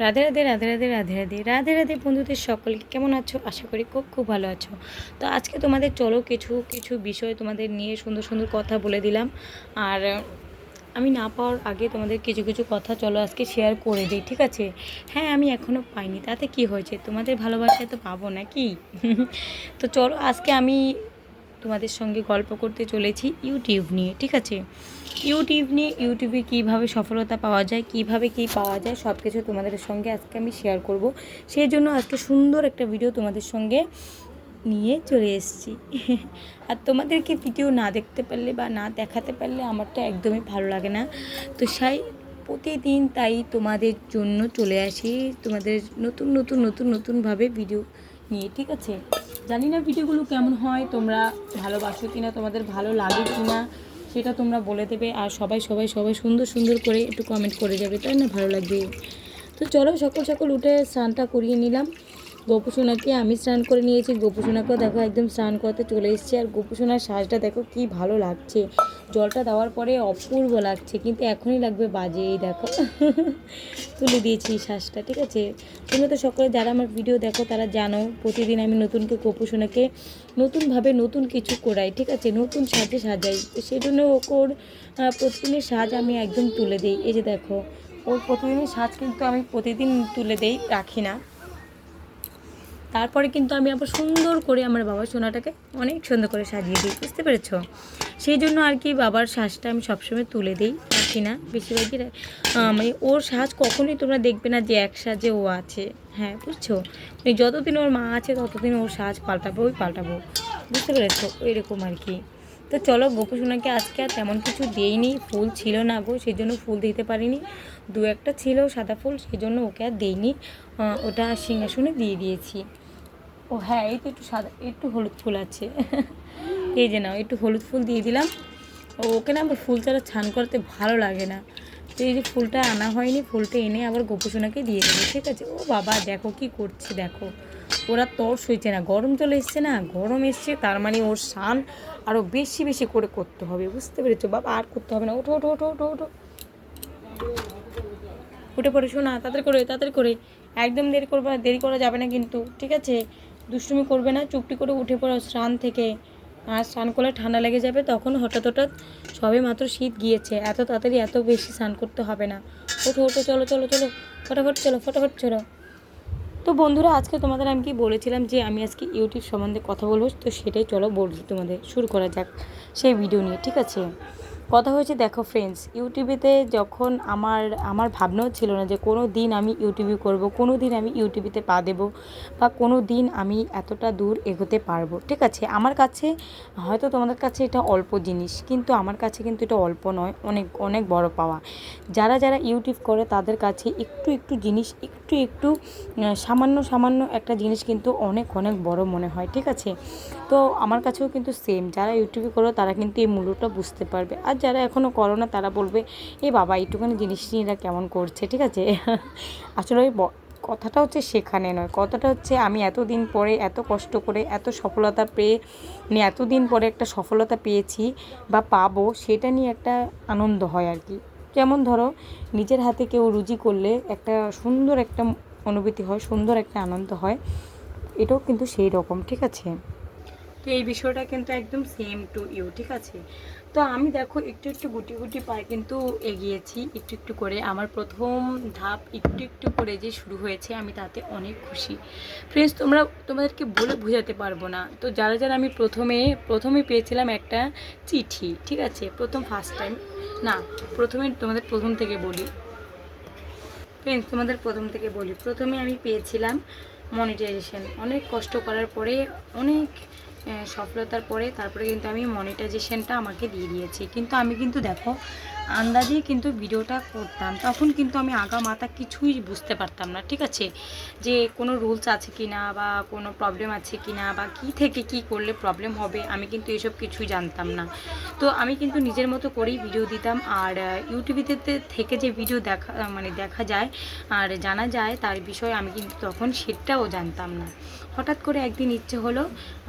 রাধে রাধে রাধে রাধে রাধে রাধে রাধে রাধে বন্ধুদের সকলকে কেমন আছো? আশা করি খুব খুব ভালো আছো। তো আজকে তোমাদের চলো কিছু কিছু বিষয় তোমাদের নিয়ে সুন্দর সুন্দর কথা বলে দিলাম। আর আমি না পাওয়ার আগে তোমাদের কিছু কিছু কথা চলো আজকে শেয়ার করে দিই, ঠিক আছে? হ্যাঁ আমি এখনও পাইনি। তাতে কি হয়েছে? তোমাদের ভালোবাসায় তো পাবো না কি তো চলো আজকে আমি তোমাদের সঙ্গে গল্প করতে চলেছি ইউটিউব নিয়ে, ঠিক আছে? ইউটিউব নিয়ে, ইউটিউবে কীভাবে সফলতা পাওয়া যায়, কীভাবে কি পাওয়া যায় সব কিছু তোমাদের সঙ্গে আজকে আমি শেয়ার করব। সেই জন্য আজকে সুন্দর একটা ভিডিও তোমাদের সঙ্গে নিয়ে চলে এসেছি। আর তোমাদেরকে ভিডিও না দেখতে পারলে বা না দেখাতে পারলে আমার তো একদমই ভালো লাগে না। তো সাই প্রতিদিন তাই তোমাদের জন্য চলে আসি। তোমাদের নতুন নতুন নতুন, নতুনভাবে ভিডিও নিয়ে ঠিক আছে? জানি না ভিডিওগুলো কেমন হয়, তোমরা ভালোবাসো কি না তোমাদের ভালো লাগে কি না সেটা তোমরা বলে দেবে, আর সবাই সবাই সবাই সুন্দর সুন্দর করে একটু কমেন্ট করে যাবে, তাই না? ভালো লাগবে। তো চলো, সকাল সকাল উঠে স্নানটা করিয়ে নিলাম। গোপুসোনাকে আমি স্নান করে নিয়েছি। গোপুসোনাকেও দেখো একদম স্নান করতে চলে এসেছি। আর গোপুসোনার সাজটা দেখো কি ভালো লাগছে। জলটা দেওয়ার পরে অপূর্ব লাগছে, কিন্তু এখনই লাগবে বাজে, এই দেখো। তুলে দিয়েছি শ্বাসটা ঠিক আছে? তোমরা তো সকলে যারা আমার ভিডিও দেখো, তারা জানো প্রতিদিন আমি নতুনকে গোপুসোনাকে নতুনভাবে নতুন কিছু করাই, ঠিক আছে? নতুন সাজে সাজাই। তো সেই জন্য ওর প্রতিদিনের সাজ আমি একদম তুলে দিই। এই যে দেখো, ওর প্রতিদিনের সাজ কিন্তু আমি প্রতিদিন তুলে দেই, রাখি না। তারপরে কিন্তু আমি আবার সুন্দর করে আমার বাবার সোনাটাকে অনেক সুন্দর করে সাজিয়ে দিই, বুঝতে পেরেছ? সেই জন্য আর কি বাবার সাজটা আমি সবসময় তুলে দিই রাখি না বেশিরভাগই মানে ওর সাজ কখনোই তোমরা দেখবে না যে এক সাজে ও আছে হ্যাঁ বুঝছ? মানে যতদিন ওর মা আছে ততদিন ওর সাজ পাল্টাবো, ওই পাল্টাবো, বুঝতে পেরেছ? এরকম আর কি। তো চলো, গোপু সোনাকে আজকে আর তেমন কিছু দেইনি, ফুল ছিল না গো, সেই জন্য ফুল দিতে পারিনি। দু একটা ছিল সাদা ফুল, সেই জন্য ওকে আর দেইনি ওটা সিংহাসনে দিয়ে দিয়েছি। ও হ্যাঁ এই তো একটু সাদা, একটু হলুদ ফুল আছে। এই যে নাও, একটু হলুদ ফুল দিয়ে দিলাম। ওকে না আমার ফুল ছাড়া ছান করতে ভালো লাগে না। তো এই যে ফুলটা আনা হয়নি, ফুলটা এনে আবার গোপুসোনাকে দিয়ে দেবো, ঠিক আছে? ও বাবা, দেখো কি করছে, দেখো। ওরা তর সইছে না, গরম চলে এসছে না, গরম এসছে, তার মানে ওর স্নান আরও বেশি বেশি করে করতে হবে, বুঝতে পেরেছ? বাবা, আর করতে হবে না, ওঠো ওঠো ওঠো ওঠো ওঠো। উঠে পড়ে শোনা, তাড়াতাড়ি করে তাড়াতাড়ি করে। একদম দেরি করবে, দেরি করা যাবে না কিন্তু, ঠিক আছে? দুষ্টুমি করবে না, চুপটি করে উঠে পড়ো স্নান থেকে। আর স্নান করলে ঠান্ডা লেগে যাবে, তখন হঠাৎ হঠাৎ সবে মাত্র শীত গিয়েছে, এত তাড়াতাড়ি এত বেশি স্নান করতে হবে না। ওঠো ওঠো, চলো চলো চলো, ফটাফট চলো ফটাফট চলো। তো বন্ধুরা, আজকে তোমাদের আমি কি বলেছিলাম যে আমি আজকে ইউটিউব সম্বন্ধে কথা বলব, তো সেটাই চলো বলছি তোমাদের, শুরু করা যাক সেই ভিডিও নিয়ে, ঠিক আছে? কথা হয়েছে, দেখো ফ্রেন্ডস ইউটিউবেতে যখন আমার আমার ভাবনাও ছিল না যে কোনো দিন আমি ইউটিউবে করব, কোনো দিন আমি ইউটিউবেতে পা দেবো বা কোনো দিন আমি এতটা দূর এগোতে পারব, ঠিক আছে? আমার কাছে, হয়তো তোমাদের কাছে এটা অল্প জিনিস, কিন্তু আমার কাছে কিন্তু এটা অল্প নয়, অনেক অনেক বড় পাওয়া। যারা যারা ইউটিউব করে তাদের কাছে একটু একটু জিনিস, একটু একটু সামান্য সামান্য একটা জিনিস কিন্তু অনেক অনেক বড় মনে হয়, ঠিক আছে? তো আমার কাছেও কিন্তু সেম যারা ইউটিউবে করো তারা কিন্তু এই মূল্যটা বুঝতে পারবে। আর যারা এখনও করো না, তারা বলবে, এ বাবা এইটুখানি জিনিস নিয়ে এরা কেমন করছে? ঠিক আছে? আসলে ওই কথাটা হচ্ছে সেখানে নয়। কথাটা হচ্ছে আমি এতদিন পরে এত কষ্ট করে, এত সফলতা পেয়ে মানে এতদিন পরে একটা সফলতা পেয়েছি বা পাবো, সেটা নিয়ে একটা আনন্দ হয় আর কি। যেমন ধরো, নিজের হাতে কেউ রুজি করলে একটা সুন্দর একটা অনুভূতি হয়, সুন্দর একটা আনন্দ হয়। এটাও কিন্তু সেই রকম, ঠিক আছে? তো এই বিষয়টা কিন্তু একদম সেম টু ইউ ঠিক আছে? তো আমি দেখো একটু একটু গুটি গুটি পায়ে কিন্তু এগিয়েছি, একটু একটু করে। আমার প্রথম ধাপ একটু একটু করে যে শুরু হয়েছে, আমি তাতে অনেক খুশি। ফ্রেন্ডস তোমরা, তোমাদেরকে বলে বোঝাতে পারব না। তো যারা যারা আমি প্রথমে প্রথমে পেয়েছিলাম একটা চিঠি, ঠিক আছে? প্রথম ফার্স্ট টাইম না, প্রথমে তোমাদের প্রথম থেকে বলি। ফ্রেন্ডস তোমাদের প্রথম থেকে বলি। প্রথমে আমি পেয়েছিলাম মনিটাইজেশন অনেক কষ্ট করার পরে অনেক সফলতার পরে তারপরে কিন্তু আমি মনিটাইজেশনটা আমাকে দিয়ে দিয়েছি। কিন্তু আমি কিন্তু দেখো, আন্দাজে কিন্তু ভিডিওটা করতাম, তখন কিন্তু আমি আগা মাথা কিছুই বুঝতে পারতাম না, ঠিক আছে? যে কোনো রুলস আছে কি না বা কোনো প্রবলেম আছে কি না বা কী থেকে কি করলে প্রবলেম হবে, আমি কিন্তু এসব কিছুই জানতাম না। তো আমি কিন্তু নিজের মতো করেই ভিডিও দিতাম, আর ইউটিউবেতে থেকে যে ভিডিও দেখা মানে দেখা যায়, আর জানা যায় তার বিষয়ে আমি কিন্তু তখন সেটাও জানতাম না। হঠাৎ করে একদিন ইচ্ছে হলো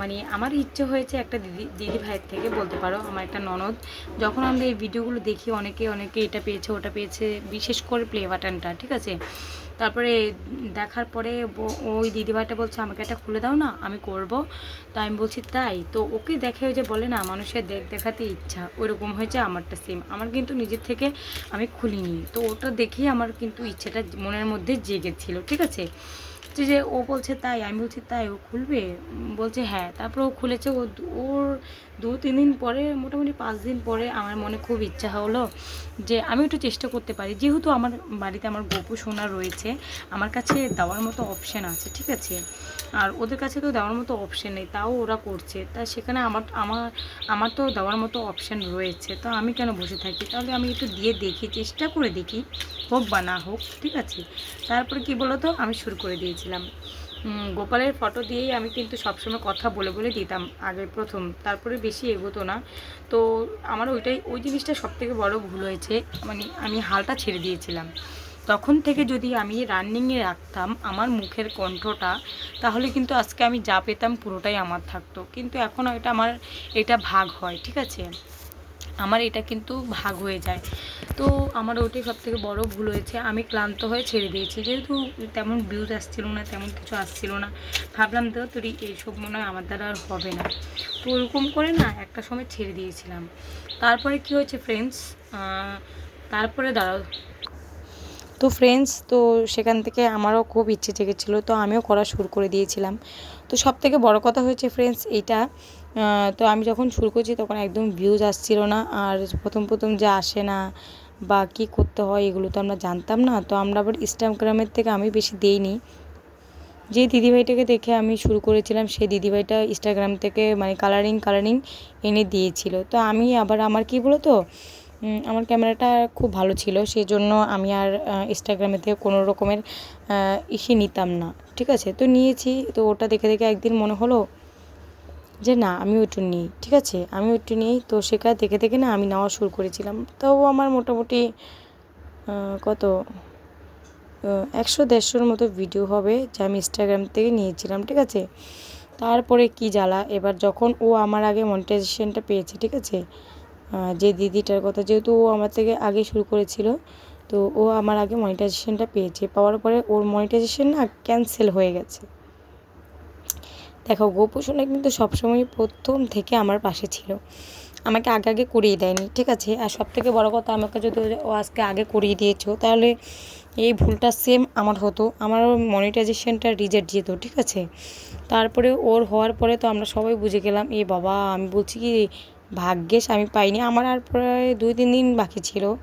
মানে আমার ইচ্ছে হয়েছে একটা দিদি দিদি ভাইয়ের থেকে বলতে পারো, আমার একটা ননদ। যখন আমরা এই ভিডিওগুলো দেখি, অনেকে অনেকে এটা পেয়েছে, ওটা পেয়েছে, বিশেষ করে প্লে বাটনটা ঠিক আছে? তারপরে দেখার পরে ওই দিদিভাইটা বলছে, আমাকে একটা খুলে দাও না, আমি করব। তো আমি বলছি, তাই? তো ওকে দেখে যে বলে না, মানুষের দেখ দেখাতে ইচ্ছা, ওইরকম হয়েছে আমারটা সেম আমার কিন্তু নিজের থেকে আমি খুলিনি। তো ওটা দেখেই আমার কিন্তু ইচ্ছেটা মনের মধ্যে জেগেছিল, ঠিক আছে? যে যে ও বলছে তাই, আমি বলছি তাই, ও খুলবে? বলছে হ্যাঁ। তারপর ও খুলেছে, ও ওর দু, তিন দিন পরে, মোটামুটি পাঁচ দিন পরে আমার মনে খুব ইচ্ছা হলো যে আমি একটু চেষ্টা করতে পারি। যেহেতু আমার বাড়িতে আমার গোপু সোনা রয়েছে, আমার কাছে দেওয়ার মতো অপশান আছে, ঠিক আছে? আর ওদের কাছে তো দেওয়ার মতো অপশান নেই, তাও ওরা করছে। তা সেখানে আমার আমার আমার তো দেওয়ার মতো অপশান রয়েছে, তো আমি কেন বসে থাকি? তাহলে আমি একটু দিয়ে দেখি, চেষ্টা করে দেখি, হোক বা না হোক, ঠিক আছে? তারপরে কি বলো তো আমি শুরু করে দিয়েছিলাম। গোপালের ফটো দিয়েই আমি কিন্তু সবসময় কথা বলে বলে দিতাম আগে প্রথম, তারপরে বেশি এগোতো না। তো আমার ওইটাই, ওই জিনিসটা সবথেকে বড় ভুল হয়েছে মানে আমি হালটা ছেড়ে দিয়েছিলাম। তখন থেকে যদি আমি রানিংয়ে রাখতাম আমার মুখের কণ্ঠটা, তাহলে কিন্তু আজকে আমি যা পেতাম পুরোটাই আমার থাকতো। কিন্তু এখন এটা আমার, এটা ভাগ হয়, ঠিক আছে? আমার এটা কিন্তু ভাগ হয়ে যায়। তো আমার ওটাই সব থেকে বড়ো ভুল হয়েছে। আমি ক্লান্ত হয়ে ছেড়ে দিয়েছি। যেহেতু তেমন ভিউজ আসছিল না তেমন কিছু আসছিল না। ভাবলাম তো তোর এইসব মনে হয় আমার দ্বারা আর হবে না। তো ওরকম করে না একটা সময় ছেড়ে দিয়েছিলাম। তারপরে কি হয়েছে ফ্রেন্ডস তারপরে দাঁড়াও। তো ফ্রেন্ডস তো সেখান থেকে আমারও খুব ইচ্ছে জেগেছিলো। তো আমিও করা শুরু করে দিয়েছিলাম। তো সব থেকে বড়ো কথা হয়েছে ফ্রেন্ডস আহ, তো আমি যখন শুরু করছি তখন একদম ভিউজ আসছিল না। আর প্রথম প্রথম যে আসে না বা কী করতে হয় এগুলো তো আমরা জানতাম না। তো আমরা আবার ইনস্টাগ্রামের থেকে আমি বেশি দেইনি। যে দিদিভাইটাকে দেখে আমি শুরু করেছিলাম, সেই দিদিভাইটা ইনস্টাগ্রাম থেকে মানে কালারিং কালারিং এনে দিয়েছিল। তো আমি আবার, আমার কি বলো তো আমার ক্যামেরাটা খুব ভালো ছিল সেই জন্য আমি আর ইনস্টাগ্রামে থেকে কোনো রকমের ইসে নিতাম না। ঠিক আছে? তো নিয়েছি। তো ওটা দেখে দেখে একদিন মনে হলো যে না আমি ওইটু নিই, ঠিক আছে? আমি ওইটু নিই। তো সেখানে দেখে দেখে না আমি নেওয়া শুরু করেছিলাম। তাও আমার মোটামুটি কত? একশো দেড়শোর মতো ভিডিও হবে যা আমি ইনস্টাগ্রাম থেকে নিয়েছিলাম, ঠিক আছে? তারপরে কি জ্বালা? এবার যখন ও আমার আগে মনিটাইজেশনটা পেয়েছে, ঠিক আছে? যে দিদিটার কথা, যেহেতু ও আমার থেকে আগে শুরু করেছিল, তো ও আমার আগে মনিটাইজেশনটা পেয়েছে। পাওয়ার পরে ওর মনিটাইজেশন না ক্যান্সেল হয়ে গেছে। দেখো গোপোষণা কিন্তু সবসময় প্রথম থেকে আমার পাশে ছিল। আমাকে আগে আগে করিয়ে দেয়নি, ঠিক আছে? আর সব থেকে বড়ো কথা, আমাকে যদি ও- আজকে আগে করিয়ে দিয়েছ, তাহলে এই ভুলটা সেম আমার হতো। আমার মনিটাইজেশনটা রিজেক্ট যেত ঠিক আছে? তারপরে ওর হওয়ার পরে তো আমরা সবাই বুঝে গেলাম, এ বাবা, আমি বলছি কি, ভাগ্যেশ, আমি পাইনি। আমার আর প্রায় দুই, তিন দিন বাকি ছিল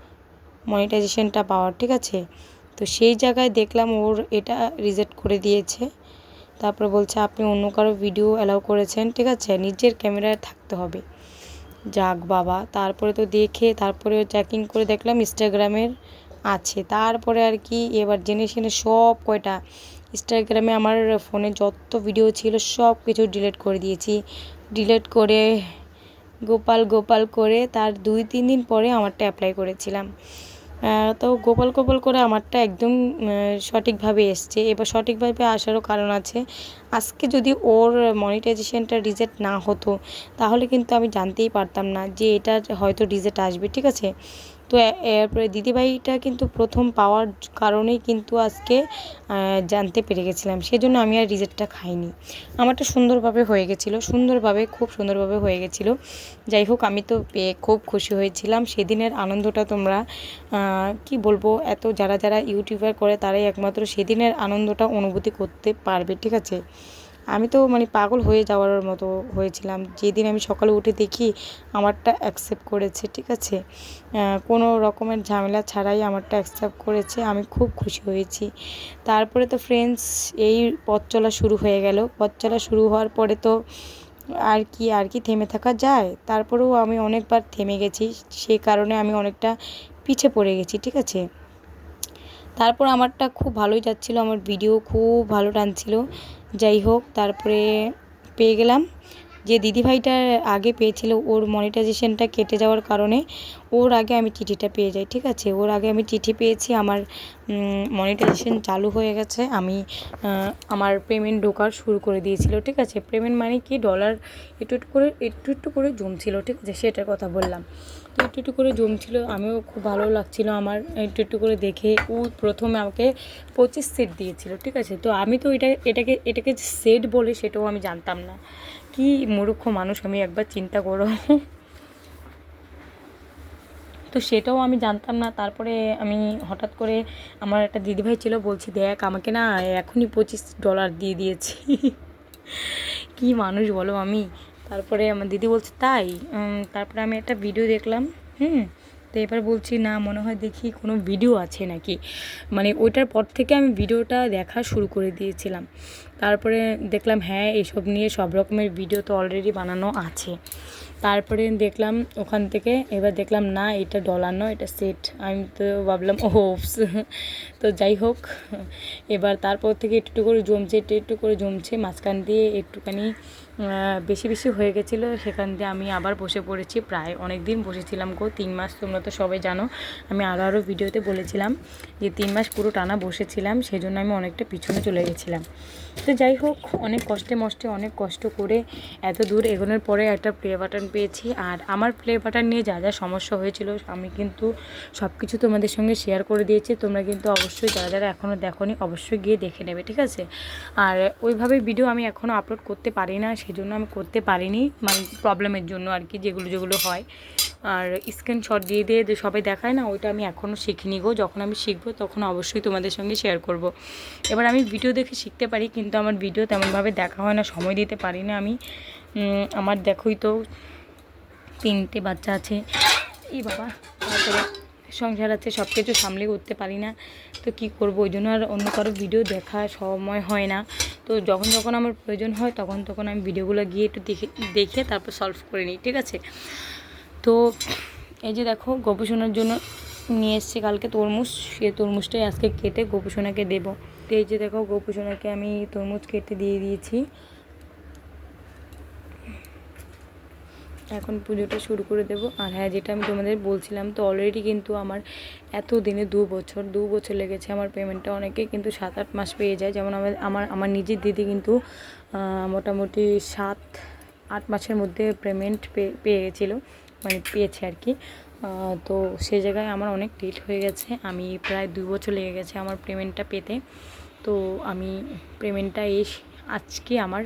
মনিটাইজেশনটা পাওয়ার, ঠিক আছে? তো সেই জায়গায় দেখলাম ওর এটা রিজেক্ট করে দিয়েছে। তারপরে বলছে, আপনি অন্য কারও ভিডিও অ্যালাউ করেছেন, ঠিক আছে? নিজের ক্যামেরায় থাকতে হবে। যাক বাবা, তারপরে তো দেখে, তারপরে চেকিং করে দেখলাম ইনস্টাগ্রামের আছে। তারপরে আর কি, এবার জেনে শুনে সব কয়টা ইনস্টাগ্রামে আমার ফোনে যত ভিডিও ছিল, সব কিছু ডিলিট করে দিয়েছি। ডিলিট করে, গোপাল গোপাল করে তার দুই, তিন দিন পরে আমারটা অ্যাপ্লাই করেছিলাম। তো গোপাল গোপাল করে আমারটা একদম সঠিকভাবে এসছে। এবার সঠিকভাবে আসারও কারণ আছে। আজকে যদি ওর মনিটাইজেশনটা রিজেক্ট না হতো, তাহলে কিন্তু আমি জানতেই পারতাম না যে এটা হয়তো রিজেক্ট আসবে, ঠিক আছে? তো এরপরে দিদিভাইটা কিন্তু প্রথম পাওয়ার কারণেই কিন্তু আজকে জানতে পেরে গেছিলাম। সেজন্য আমি আর রিজেক্টটা খাইনি। আমারটা সুন্দরভাবে হয়ে গেছিল, সুন্দরভাবে, খুব সুন্দরভাবে হয়ে গেছিল। যাই হোক, আমি তো পেয়ে খুব খুশি হয়েছিলাম। সেদিনের আনন্দটা তোমরা কি বলব, এত যারা যারা ইউটিউবার করে, তারাই একমাত্র সেদিনের আনন্দটা অনুভূতি করতে পারবে, ঠিক আছে? আমি তো মানে পাগল হয়ে যাওয়ার মতো হয়েছিলাম। যেদিন আমি সকালে উঠে দেখি আমারটা অ্যাকসেপ্ট করেছে, ঠিক আছে? কোনো রকমের ঝামেলা ছাড়াই আমারটা অ্যাকসেপ্ট করেছে, আমি খুব খুশি হয়েছি। তারপরে তো ফ্রেন্ডস এই পথ চলা শুরু হয়ে গেল। পথ চলা শুরু হওয়ার পরে তো আর কি আর কি থেমে থাকা যায়? তারপরেও আমি অনেকবার থেমে গেছি। সেই কারণে আমি অনেকটা পিছে পড়ে গেছি, ঠিক আছে? তারপর আমারটা খুব ভালোই যাচ্ছিল, আমার ভিডিও খুব ভালো টানছিল। যাই হোক, তারপরে পেয়ে গেলাম। যে দিদিভাইটার আগে পেয়েছিল, ওর মনিটাইজেশনটা কেটে যাওয়ার কারণে ওর আগে আমি চিঠিটা পেয়ে যাই, ঠিক আছে? ওর আগে আমি চিঠি পেয়েছি, আমার মনিটাইজেশন চালু হয়ে গেছে। আমি আমার পেমেন্ট ঢোকার শুরু করে দিয়েছিল, ঠিক আছে? পেমেন্ট মানে কি? ডলার একটু একটু করে, একটু একটু করে জমছিল, ঠিক আছে? সেটার কথা বললাম। একটু একটু করে জমছিল। আমিও খুব ভালো লাগছিল আমার, একটু একটু করে দেখে ও প্রথমে আমাকে পঁচিশ সেট দিয়েছিল, ঠিক আছে? তো আমি তো এটা, এটাকে এটাকে সেট বলে সেটাও আমি জানতাম না। কি মূর্খ মানুষ, আমি একবার চিন্তা করো। তো সেটাও আমি জানতাম না। তারপরে আমি হঠাৎ করে আমার একটা দিদিভাই ছিল, বলছি, দেখ, আমাকে না এখনই পঁচিশ ডলার দিয়ে দিয়েছি। কি মানুষ বলো আমি? তারপরে আমার দিদি বলছে, তাই? তারপরে আমি একটা ভিডিও দেখলাম, হুম? তো এবার বলছি, না, মনে হয় দেখি কোনো ভিডিও আছে নাকি? মানে ওইটার পর থেকে আমি ভিডিওটা দেখা শুরু করে দিয়েছিলাম। তারপরে দেখলাম হ্যাঁ এসব নিয়ে সব রকমের ভিডিও তো অলরেডি বানানো আছে। তারপরে দেখলাম ওখান থেকে, এবার দেখলাম না, এটা ডলার নয় এটা সেট আমি তো ভাবলাম ও তো যাই হোক, এবার তারপর থেকে একটু করে জমছে, একটু একটু করে জমছে, মাঝখান দিয়ে একটুখানি বেশি বেশি হয়ে গেছিল। সেখান দিয়ে আমি আবার বসে পড়েছি, প্রায় অনেক দিন বসেছিলাম গো, তিন মাস তোমরা তো সবাই জানো। আমি আরও আরও ভিডিওতে বলেছিলাম যে তিন মাস পুরো টানা বসেছিলাম সেই জন্য আমি অনেকটা পিছনে চলে গেছিলাম। তো যাই হোক, অনেক কষ্টে মষ্টে, অনেক কষ্ট করে এত দূর এগোনোর পরে একটা প্লে বাটন পেয়েছি আর আমার প্লে বাটন নিয়ে যা যা সমস্যা হয়েছিল, আমি কিন্তু সব কিছু তোমাদের সঙ্গে শেয়ার করে দিয়েছি। তোমরা কিন্তু অবশ্যই যারা যারা এখনও দেখোনি, অবশ্যই গিয়ে দেখে নেবে, ঠিক আছে? আর ওইভাবে ভিডিও আমি এখনও আপলোড করতে পারি না, সেজন্য আমি করতে পারিনি মানে প্রবলেমের জন্য আর কি, যেগুলো যেগুলো হয়। আর স্ক্রিনশট দিয়ে দিয়ে সবাই দেখায় না, ওইটা আমি এখনও শিখিনি গো। যখন আমি শিখব, তখন অবশ্যই তোমাদের সঙ্গে শেয়ার করব। এবার আমি ভিডিও দেখে শিখতে পারি, কিন্তু আমার ভিডিও তেমনভাবে দেখা হয় না, সময় দিতে পারি না আমি। আমার দেখোই তো তিনটে বাচ্চা আছে। এই বাবা, তারপরে সংসার আছে সব কিছু সামলে করতে পারি না। তো কি করব? ওই জন্য আর অন্য কারও ভিডিও দেখা সময় হয় না। তো যখন যখন আমার প্রয়োজন হয়, তখন তখন আমি ভিডিওগুলো গিয়ে একটু দেখে দেখে তারপর সলভ করে নিই, ঠিক আছে? তো এই যে দেখো গবেষণার জন্য নিয়ে এসেছি কালকে তরমুজ। সে তরমুজটাই আজকে কেটে গোপসোনাকে দেবো। তো এই যে দেখো গোপসোনাকে আমি তরমুজ কেটে দিয়ে দিয়েছি। এখন পুজোটা শুরু করে দেবো। আর হ্যাঁ যেটা আমি তোমাদের বলছিলাম, তো অলরেডি কিন্তু আমার এত দিনে দু বছর দু বছর লেগেছে আমার পেমেন্টটা অনেকে কিন্তু সাত আট মাস পেয়ে যায়। যেমন আমার আমার আমার নিজের দিদি কিন্তু মোটামুটি সাত আট মাসের মধ্যে পেমেন্ট পেয়ে গেছিল মানে পেয়েছে আর কি। তো সে জায়গায় আমার অনেক লেট হয়ে গেছে। আমি প্রায় দু বছর লেগে গেছে আমার পেমেন্টটা পেতে। তো আমি পেমেন্টটা এই আজকে আমার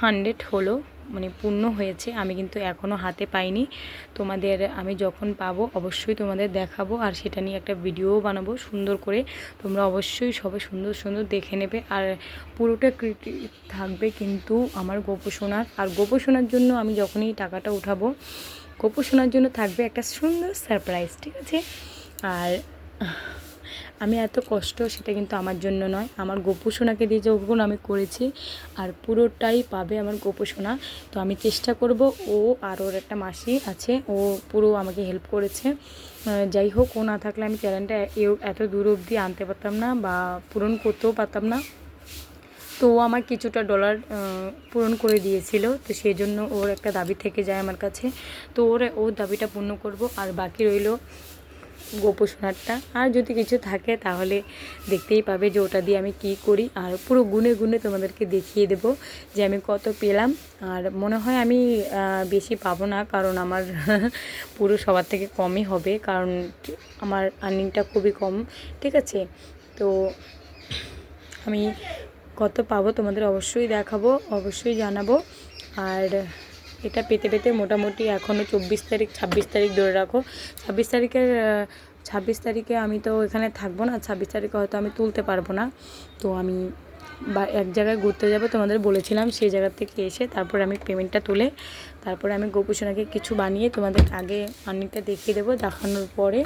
হান্ড্রেড হলো। মানে পূর্ণ হয়েছে, আমি কিন্তু এখনও হাতে পাইনি। তোমাদের আমি যখন পাবো অবশ্যই তোমাদের দেখাবো আর সেটা নিয়ে একটা ভিডিও বানাবো সুন্দর করে। তোমরা অবশ্যই সবাই সুন্দর সুন্দর দেখে নেবে। আর পুরোটা কৃতি থাকবে কিন্তু আমার গোপোষণার আর গোপোষণার জন্য আমি যখনই টাকাটা উঠাবো গোপোষণার জন্য থাকবে একটা সুন্দর সারপ্রাইজ ঠিক আছে? আর আমি এত কষ্ট, সেটা কিন্তু আমার জন্য নয়। আমার গোপোষণাকে দিয়ে যখন আমি করেছি, আর পুরোটাই পাবে আমার গোপোষণা তো আমি চেষ্টা করব, ও আর ওর একটা মাসি আছে, ও পুরো আমাকে হেল্প করেছে। যাই হোক, ও না থাকলে আমি চ্যানেলটা এত দূর অবধি আনতে পারতাম না বা পূরণ করতেও পারতাম না। তো ও আমার কিছুটা ডলার পূরণ করে দিয়েছিল। তো সেই জন্য ওর একটা দাবি থেকে যায় আমার কাছে। তো ওর ওর দাবিটা পূর্ণ করব। আর বাকি রইল গোপোষণারটা আর যদি কিছু থাকে তাহলে দেখতেই পাবে যে ওটা দিয়ে আমি কি করি। আর পুরো গুনে গুনে তোমাদেরকে দেখিয়ে দেব যে আমি কত পেলাম। আর মনে হয় আমি বেশি পাবো না, কারণ আমার পুরো সবার থেকে কমই হবে। কারণ আমার আর্নিংটা খুবই কম, ঠিক আছে? তো আমি কত পাবো তোমাদের অবশ্যই দেখাবো, অবশ্যই জানাব। আর এটা পেতে পেতে মোটামুটি এখনও চব্বিশ তারিখ, ছাব্বিশ তারিখ ধরে রাখো। ছাব্বিশ তারিখের ছাব্বিশ তারিখে আমি তো এখানে থাকব না, ছাব্বিশ তারিখে হয়তো আমি তুলতে পারব না। তো আমি বা এক জায়গায় ঘুরতে যাব তোমাদের বলেছিলাম, সেই জায়গা থেকে এসে তারপরে আমি পেমেন্টটা তুলে, তারপরে আমি গোপোষণাকে কিছু বানিয়ে তোমাদের আগে আর্নিংটা দেখিয়ে দেবো, দেখানোর পরে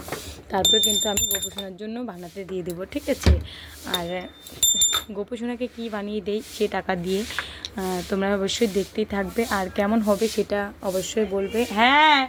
তারপরে কিন্তু আমি গোপোষণার জন্য বানাতে দিয়ে দেবো, ঠিক আছে? আর গোপোষণাকে কি বানিয়ে দেই সে টাকা দিয়ে তোমরা অবশ্যই দেখতেই থাকবে। আর কেমন হবে সেটা অবশ্যই বলবে। হ্যাঁ!